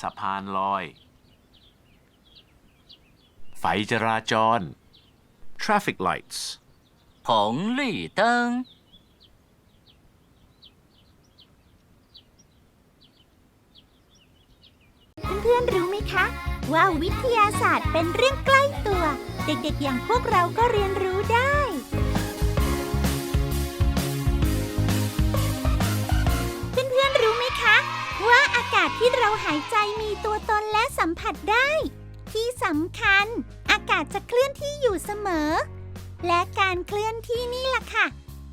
สะพานลอย ไฟจราจร traffic lights 红绿灯， เพื่อนๆรู้ไหมคะ ว่าวิทยาศาสตร์เป็นเรื่องใกล้ตัว เด็กๆ อย่างพวกเราก็เรียนรู้ได้ าอากาศที่เราหายใจมีตัวตนและสัมผัสได้ ที่สำคัญ อากาศจะเคลื่อนที่อยู่เสมอ และการเคลื่อนที่นี่ล่ะค่ะ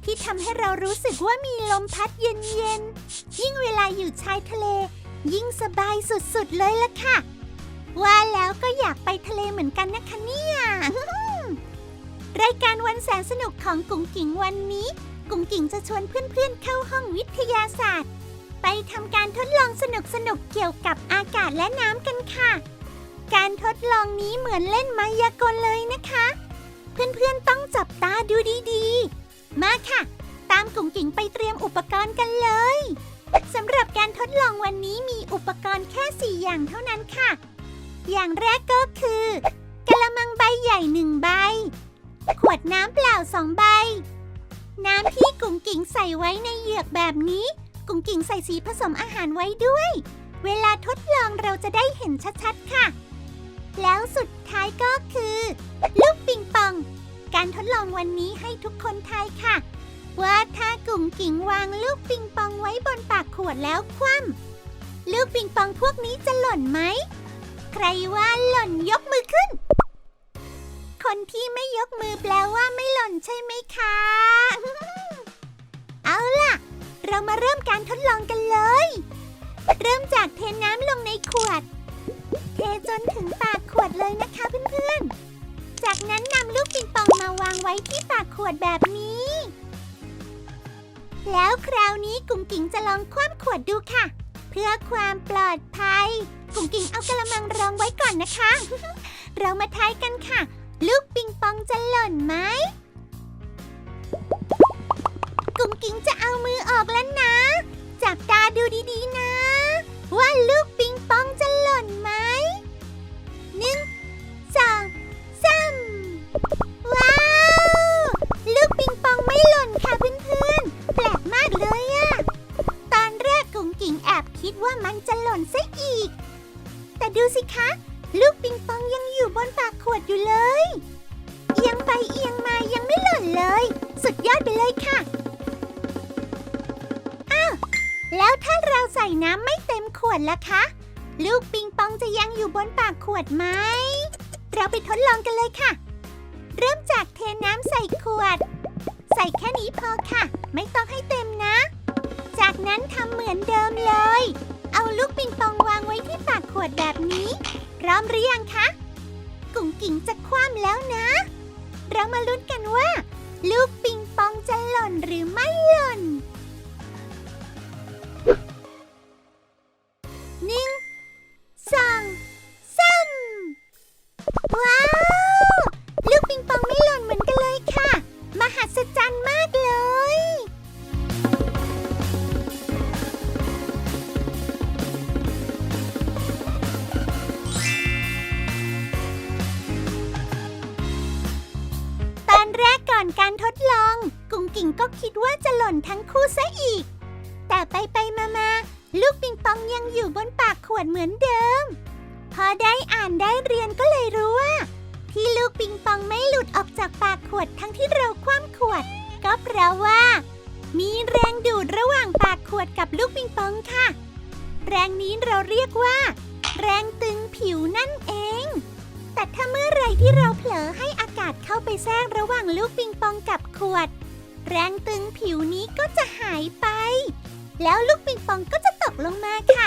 ที่ทำให้เรารู้สึกว่ามีลมพัดเย็นๆ ยิ่งเวลาอยู่ชายทะเล ยิ่งสบายสุดๆเลยล่ะค่ะ ว่าแล้วก็อยากไปทะเลเหมือนกันนะคะเนี่ยรายการวันแสนสนุกของกุ๋งกิ่งวันนี้ กุ๋งกิ่งจะชวนเพื่อนๆเข้าห้องวิทยาศาสตร์ ไปทำการทดลอง สนุกเกี่ยวกับอากาศและน้ำกันค่ะ การทดลองนี้เหมือนเล่นมายากลเลยนะคะ เพื่อนๆต้องจับตาดูดีๆ มาค่ะ ตามกุ๋งกิ่งไปเตรียมอุปกรณ์กันเลยสำหรับการทดลองวันนี้มีอุปกรณ์แค่ 4 อย่างเท่านั้นค่ะ อย่างแรกก็คือกระมังใบใหญ่หนึ่งใบ ขวดน้ำเปล่าสองใบ น้ำที่กุ๋งกิ่งใส่ไว้ในเหยือกแบบนี้ กุ๋งกิ่งใส่สีผสมอาหารไว้ด้วย เวลาทดลองเราจะได้เห็นชัดๆค่ะ แล้วสุดท้ายก็คือ ลูกปิงปอง การทดลองวันนี้ให้ทุกคนทายค่ะ ว่าถ้ากุ่งกิ่งวางลูกปิงปองไว้บนปากขวดแล้วคว่ำลูกปิงปองพวกนี้จะหล่นไหม ใครว่าหล่นยกมือขึ้น คนที่ไม่ยกมือแปลว่าไม่หล่นใช่ไหมคะ เอาล่ะ เรามาเริ่มการทดลองกันเลย เริ่มจากเทน้ำลงในขวด เทจนถึงปากขวดเลยนะคะเพื่อนๆ จากนั้นนำลูกปิงปองมาวางไว้ที่ปากขวดแบบนี้ แล้วคราวนี้กุ๋งกิ่งจะลองคว่ำขวดดูค่ะ เพื่อความปลอดภัย กุ๋งกิ่งเอากระมังรองไว้ก่อนนะคะ เรามาทายกันค่ะ ลูกปิงปองจะหล่นไหม กุ๋งกิ่งจะเอามือออกแล้วนะ จับตาดูดีๆนะ ว่าลูกปิงปองจะหล่นไหมหนึ่งสองสามว้าว ลูกปิงปองไม่หล่นค่ะเพื่อนๆ แปลกมากเลยอะตอนแรกกุ๋งกิ่งแอบคิดว่ามันจะหล่นซะอีก แต่ดูสิคะ ลูกปิงปองยังอยู่บนปากขวดอยู่เลย เอียงไปเอียงมายังไม่หล่นเลย สุดยอดไปเลยค่ะ แล้วถ้าเราใส่น้ำไม่เต็มขวดล่ะคะ ลูกปิงปองจะยังอยู่บนปากขวดไหม เราไปทดลองกันเลยค่ะ เริ่มจากเทน้ำใส่ขวด ใส่แค่นี้พอค่ะ ไม่ต้องให้เต็มนะ จากนั้นทำเหมือนเดิมเลย เอาลูกปิงปองวางไว้ที่ปากขวดแบบนี้ พร้อมหรือยังคะ กุ๋งกิ่งจะคว่ำแล้วนะ เรามาลุ้นกันว่า ลูกปิงปองจะหล่นหรือไม่หล่น กิ่งก็คิดว่าจะหล่นทั้งคู่ซะอีก แต่ไปไปมามาลูกปิงปองยังอยู่บนปากขวดเหมือนเดิม พอได้อ่านได้เรียนก็เลยรู้ว่า ที่ลูกปิงปองไม่หลุดออกจากปากขวดทั้งที่เราคว่ำขวด ก็เพราะว่า มีแรงดูดระหว่างปากขวดกับลูกปิงปองค่ะ แรงนี้เราเรียกว่า แรงตึงผิวนั่นเอง แต่ถ้าเมื่อไรที่เราเผลอให้อากาศเข้าไปแทรกระหว่างลูกปิงปองกับขวด แรงตึงผิวนี้ก็จะหายไป แล้วลูกปิงปองก็จะตกลงมาค่ะ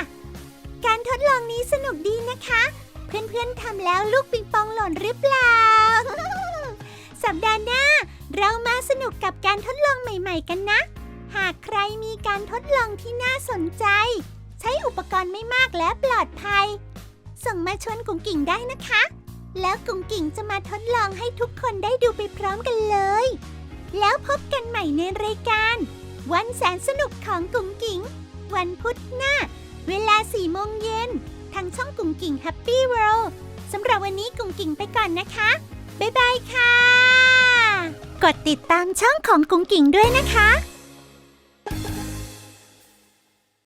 การทดลองนี้สนุกดีนะคะ เพื่อนๆทำแล้วลูกปิงปองหล่นหรือเปล่า สัปดาห์หน้า เรามาสนุกกับการทดลองใหม่ ๆ กันนะ หากใครมีการทดลองที่น่าสนใจ ใช้อุปกรณ์ไม่มากและปลอดภัย ส่งมาชวนกุ๋งกิ่งได้นะคะ แล้วกุ๋งกิ่งจะมาทดลองให้ทุกคนได้ดูไปพร้อมกันเลย แล้วพบกันใหม่ในรายการ วันแสนสนุกของกุ๋งกิ๋ง วันพุธหน้า เวลาสี่โมงเย็น ทางช่องกุ๋งกิ๋งแฮปปี้เวิลด์สำหรับวันนี้กุ๋งกิ๋งไปก่อนนะคะ บ๊ายบายค่ะ กดติดตามช่องของกุ๋งกิ๋งด้วยนะคะ